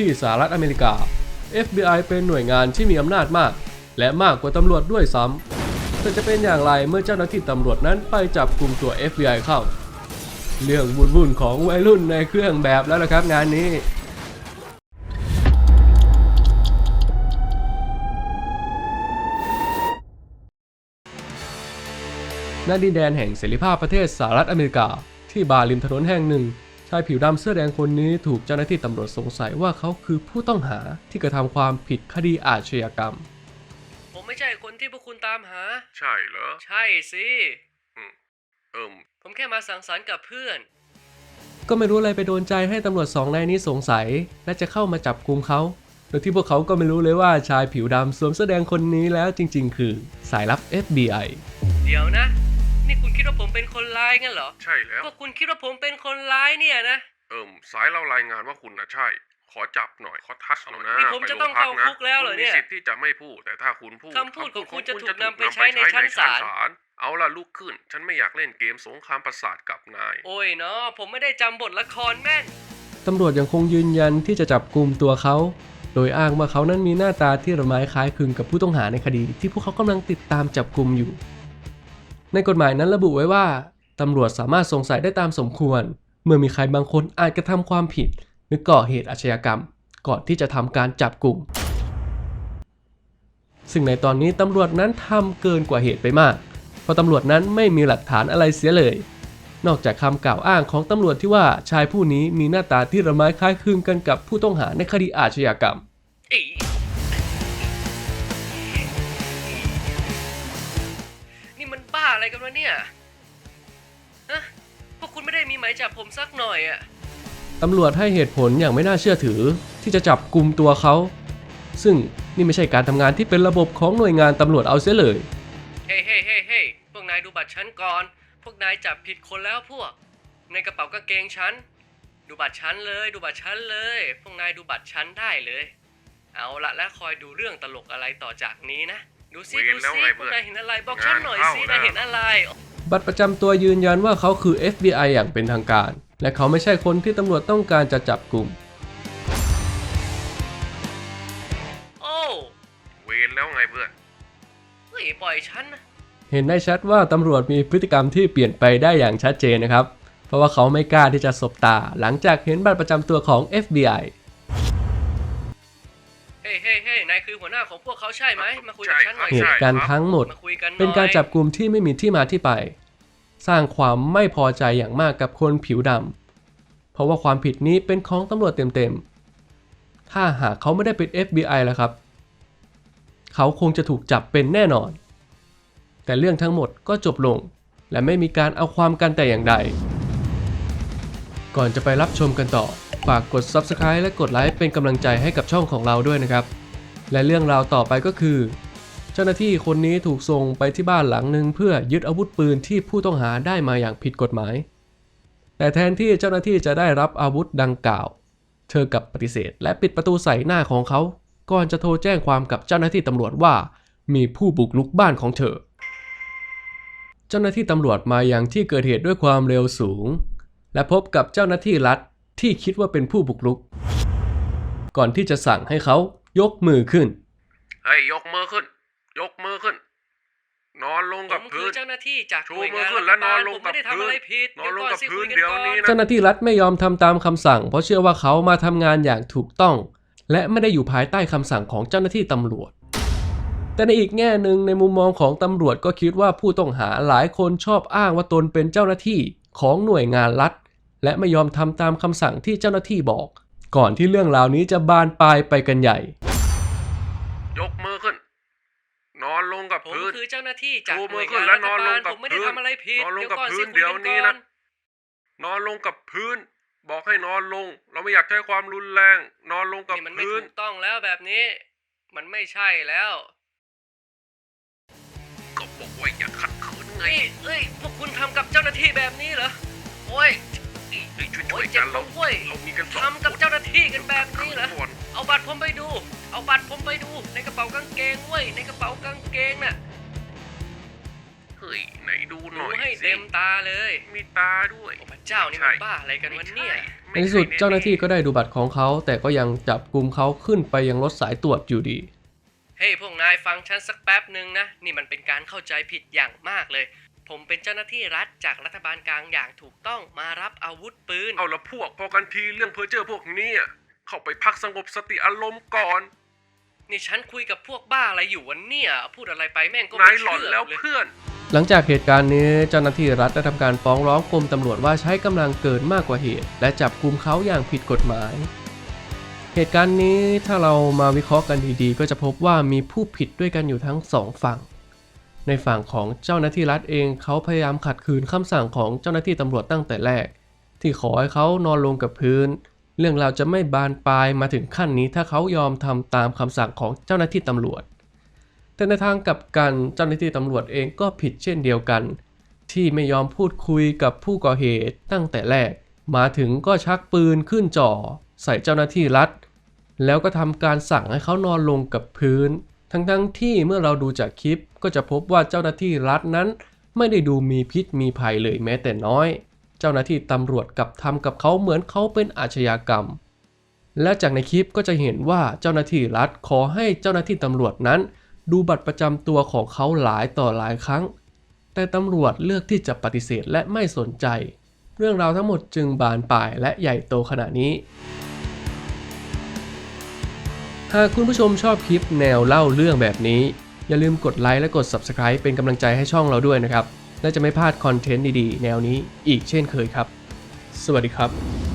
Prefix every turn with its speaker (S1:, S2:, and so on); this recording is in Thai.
S1: ที่สหรัฐอเมริกา FBI เป็นหน่วยงานที่มีอำนาจมาก และมากกว่าตำรวจด้วยซ้ำแต่จะเป็นอย่างไรเมื่อเจ้าหน้าที่ตำรวจนั้นไปจับกลุ่มตัว FBI เข้า เรื่องวุ่นๆของวัยรุ่นในเครื่องแบบแล้วล่ะครับงานนี้ณดินแดนแห่งเสรีภาพประเทศสหรัฐอเมริกา ที่บาร์ริมถนนแห่งหนึ่ง ชายผิวดำเสื้อแดงคนนี้ถูกเจ้าหน้าที่ตำรวจสงสัยว่าเขาคือผู้ต้องหาที่กระทำความผิดคดีอาชญากรรม ผมไม่ใช่คนที่พวกคุณตามหา
S2: ใช่เหรอ
S1: ใช่สิ
S2: เอิม
S1: ผมแค่มาสังสรรค์กับเพื่อน ก็ไม่รู้อะไรไปโดนใจให้ตำรวจสองนายนี้สงสัย และจะเข้ามาจับกุมเขาโดยที่พวกเขาก็ไม่รู้เลยว่าชายผิวดำสวมเสื้อแดงคนนี้แล้วจริง ๆ คือสายลับ FBI เดี๋ยวนะ นี่คุณคิดว่าผมเป็นคนร้ายงั้นเหรอ
S2: ใช่แล้ว
S1: พวกคุณคิดว่าผมเป็นคนร้ายเนี่ยนะ
S2: เอิมสายเรารายงานว่าคุณนะใช่ ขอจับหน่อย ขอทัชหน่อยนะ
S1: นี่ผมจะต้องเข้าคุกแล้วเหรอเนี่ย
S2: คุณมีสิทธิ์ที่จะไม่พูด แต่ถ้าคุณพูด
S1: คำพูดของคุณจะถูกนำไป
S2: นำ
S1: ใช้ในชั้นศาล
S2: เอาล่ะลุกขึ้น ฉันไม่อยากเล่นเกมสงครามประสาทกับนาย
S1: โอ้ยเนาะผมไม่ได้จำบทละครแม่นตำรวจยังคงยืนยันที่จะจับกลุ่มตัวเขา โดยอ้างว่าเขานั้นมีหน้าตาที่ระไม้คล้ายคลึงกับผู้ต้องหาในคดี ที่พวกเขากำลังติดตามจับกลุ่มอยู่ ในกฎหมายนั้นระบุไว้ว่าตำรวจสามารถสงสัยได้ตามสมควร เมื่อมีใครบางคนอาจกระทำความผิด หรือก่อเหตุอาชญากรรม ก่อนที่จะทำการจับกลุ่ม ซึ่งในตอนนี้ตำรวจนั้นทำเกินกว่าเหตุไปมาก เพราะตำรวจนั้นไม่มีหลักฐานอะไรเสียเลย นอกจากคำกล่าวอ้างของตำรวจที่ว่าชายผู้นี้มีหน้าตาที่ระไม้คล้ายคลึงกันกับผู้ต้องหาในคดีอาชญากรรมะไรกันวะเนี่ยฮะพวกคุณไม่ได้มีหมายจับผมสักหน่อยอะตำรวจให้เหตุผลอย่างไม่น่าเชื่อถือที่จะจับกลุ่มตัวเขา ซึ่งนี่ไม่ใช่การทำงานที่เป็นระบบของหน่วยงานตำรวจเอาเสียเลย เฮ้เฮ้เฮ้เฮ้พวกนายดูบัตรฉันก่อน พวกนายจับผิดคนแล้วพวก ในกระเป๋ากางเกงฉัน ดูบัตรฉันเลย ดูบัตรฉันเลย พวกนายดูบัตรฉันได้เลย เอาละและคอยดูเรื่องตลกอะไรต่อจากนี้นะ ดูซิ
S2: เวร
S1: ดู
S2: แล้ว
S1: ซิ
S2: ไง
S1: พ
S2: เพื่
S1: วก
S2: อน
S1: นายเห็นอะไรบอกฉันหน่อยสิ
S2: งานเข้า
S1: นาย
S2: แล้ว
S1: เห็นอะไร บัตรประจำตัวยืนยันว่าเขาคือ FBI อย่างเป็นทางการ และเขาไม่ใช่คนที่ตำรวจต้องการจะจับกลุ่ม โอ้
S2: เวรแล้วไงเพื่อน
S1: เฮ้ยปล่อยฉันนะเห็นได้ชัดว่าตำรวจมีพฤติกรรมที่เปลี่ยนไปได้อย่างชัดเจนนะครับ เพราะว่าเขาไม่กล้าที่จะสบตา หลังจากเห็นบัตรประจำตัวของ FBI เฮ้ยเฮ้ยเฮ้ยนาย คือหัวหน้าของพวกเขาใช่ไหมมาคุยกับฉันหน่อย
S2: ใช่
S1: เห
S2: ครับ
S1: ตุการณ์ทั้งหมด
S2: มา
S1: คุยกันเป็นการจับกลุ่มที่ไม่มีที่มาที่ไป สร้างความไม่พอใจอย่างมากกับคนผิวดำเพราะว่าความผิดนี้เป็นของตำรวจเต็มๆ ถ้าหากเขาไม่ได้เป็น FBI แล้วครับ เขาคงจะถูกจับเป็นแน่นอน แต่เรื่องทั้งหมดก็จบลง และไม่มีการเอาความกันแต่อย่างใด ก่อนจะไปรับชมกันต่อฝากกด Subscribe และกดไลค์เป็นกำลังใจให้กับช่องของเราด้วยนะครับ และเรื่องราวต่อไปก็คือ เจ้าหน้าที่คนนี้ถูกส่งไปที่บ้านหลังหนึ่งเพื่อยึดอาวุธปืนที่ผู้ต้องหาได้มาอย่างผิดกฎหมาย แต่แทนที่เจ้าหน้าที่จะได้รับอาวุธดังกล่าว เธอกับปฏิเสธ และปิดประตูใส่หน้าของเขา ก่อนจะโทรแจ้งความกับเจ้าหน้าที่ตำรวจว่า มีผู้บุกรุกบ้านของเธอ เจ้าหน้าที่ตำรวจมาอยังที่เกิดเหตุด้วยความเร็วสูง และพบกับเจ้าหน้าที่รัฐที่คิดว่าเป็นผู้บุกรุก ก่อนที่จะสั่งให้เขา ยกมือขึ้น
S2: เฮ้ยยกมือขึ้น ยกมือขึ้น นอนลง
S1: ผ
S2: กับ
S1: มคื
S2: พื้
S1: อน เจ้าหน้าที่จาก
S2: ชู
S1: หน่วย
S2: มืองา
S1: น
S2: ขึ้นและนอนลง
S1: ผมไม่ได้
S2: กับ
S1: ทำอะไรผิด
S2: นอนลงกับ
S1: เดี๋ยว
S2: พื้น
S1: สิ
S2: เดี๋ยว
S1: คุกั
S2: นี้
S1: ก่อ
S2: นะ
S1: เจ้าหน้าที่รัฐไม่ยอมทำตามคำสั่ง เพราะเชื่อว่าเขามาทำงานอย่างถูกต้อง และไม่ได้อยู่ภายใต้คำสั่งของเจ้าหน้าที่ตำรวจ แต่ในอีกแง่หนึ่งในมุมมองของตำรวจก็คิดว่าผู้ต้องหาหลายคนชอบอ้างว่าตนเป็นเจ้าหน้าที่ของหน่วยงานรัฐ และไม่ยอมทำตามคำสั่งที่เจ้าหน้าที่บอก ก่อนที่เรื่องราวนี้จะบานปลายไปกันใหญ่
S2: ยกมือขึ้น นอนลงกับ
S1: ผม
S2: พื้น
S1: คือเจ้าหน้าที่จาก
S2: ชู
S1: ห
S2: มื
S1: น่ว
S2: อยขึ้
S1: งานน
S2: และ
S1: รัฐ
S2: นอนล
S1: บางล
S2: กับ
S1: ผมไม่ได้
S2: พื้น
S1: ทำอะไรผิด
S2: นอนลง
S1: เดี๋ยว
S2: กับ
S1: ก่อน
S2: พื้
S1: สิ
S2: น
S1: คุย
S2: เดี๋ยว
S1: กัน
S2: นี้
S1: ก่อ
S2: นะ
S1: น
S2: นอนลงกับพื้น บอกให้นอนลง เราไม่อยากใช้ความรุนแรง นอนลงกับ
S1: นี่มันไม่
S2: พื้น
S1: ถูกต้องแล้วแบบนี้ มันไม่ใช่แล้ว
S2: ก็บอกว่าอย่าขัดขืนไง
S1: เอ้ยเอ้ยพวกคุณทำกับเจ้าหน้าที่แบบนี้เหรอโอ้ย
S2: เอ้ยเอ้ยช่วย
S1: โอ้
S2: ช่วยย
S1: เจ็
S2: กับนเรา
S1: เว้ย
S2: เรามีกันสอง
S1: ทำกับ
S2: คน
S1: เจ้าหน้าที่กันแบบนี้เหรอ
S2: ก่อน
S1: เอาบัตรผมไปดู เอาบัตรผมไปดู ในกระเป๋ากางเกงเว้ย ในกระเป๋ากางเกงน่ะ
S2: เฮ้ยไหนดูห
S1: ดู
S2: น่อย
S1: ให้
S2: สิ
S1: เต็มตาเลย
S2: มีตาด้วย
S1: โอ้พระเจ้านี่มันบ้าอะไรกันวะเนี่ย
S2: ไใน
S1: ที่สุดเจ้าหน้าที่ก็ได้ดูบัตรของเขา แต่ก็ยังจับกลุ่มเขาขึ้นไปยังรถสายตรวจอยู่ดี
S3: เฮ้ยพวกนายฟังฉันสักแป๊บหนึ่งนะ นี่มันเป็นการเข้าใจผิดอย่างมากเลย ผมเป็นเจ้าหน้าที่รัฐจากรัฐบาลกลางอย่างถูกต้องมารับอาวุธปืน
S2: เอาละพวกพอกันทีเรื่องเพอเจอร์พวกเนี้ยเข้าไปพักสงบสติอารมณ์ก่อน
S3: นี่ฉันคุยกับพวกบ้าอะไรอยู่วันเนี่ย พูดอะไรไปแม่งก็
S2: นาย
S3: ไม่
S2: หลอน
S3: เชื่อ
S2: แล้ว
S3: เลย
S2: เพื่อน
S1: หลังจากเหตุการณ์นี้เจ้าหน้าที่รัฐได้ทำการฟ้องร้องกรมตำรวจว่าใช้กำลังเกินมากกว่าเหตุ และจับกลุ่มเขาอย่างผิดกฎหมาย เหตุการณ์นี้ถ้าเรามาวิเคราะห์กันดีๆ ก็จะพบว่ามีผู้ผิดด้วยกันอยู่ทั้งสองฝั่ง ในฝั่งของเจ้าหน้าที่รัฐเองเขาพยายามขัดขืนคำสั่งของเจ้าหน้าที่ตำรวจตั้งแต่แรก ที่ขอให้เขานอนลงกับพื้น เรื่องราวจะไม่บานปลายมาถึงขั้นนี้ถ้าเขายอมทำตามคำสั่งของเจ้าหน้าที่ตำรวจ แต่ในทางกลับกันเจ้าหน้าที่ตำรวจเองก็ผิดเช่นเดียวกัน ที่ไม่ยอมพูดคุยกับผู้ก่อเหตุตั้งแต่แรก มาถึงก็ชักปืนขึ้นจ่อ ใส่เจ้าหน้าที่รัฐ แล้วก็ทำการสั่งให้เขานอนลงกับพื้น ทั้งๆที่เมื่อเราดูจากคลิป ก็จะพบว่าเจ้าหน้าที่รัฐนั้น ไม่ได้ดูมีพิษมีภัยเลยแม้แต่น้อย เจ้าหน้าที่ตำรวจกับทำกับเขาเหมือนเขาเป็นอาชญากรรม และจากในคลิปก็จะเห็นว่าเจ้าหน้าที่รัฐขอให้เจ้าหน้าที่ตำรวจนั้น ดูบัตรประจำตัวของเขาหลายต่อหลายครั้ง แต่ตำรวจเลือกที่จะปฏิเสธและไม่สนใจ เรื่องราวทั้งหมดจึงบานปลายและใหญ่โตขนาดนี้หากคุณผู้ชมชอบคลิปแนวเล่าเรื่องแบบนี้ อย่าลืมกดไลค์และกด Subscribe เป็นกำลังใจให้ช่องเราด้วยนะครับ และจะไม่พลาดคอนเทนต์ดีๆ แนวนี้อีกเช่นเคยครับ สวัสดีครับ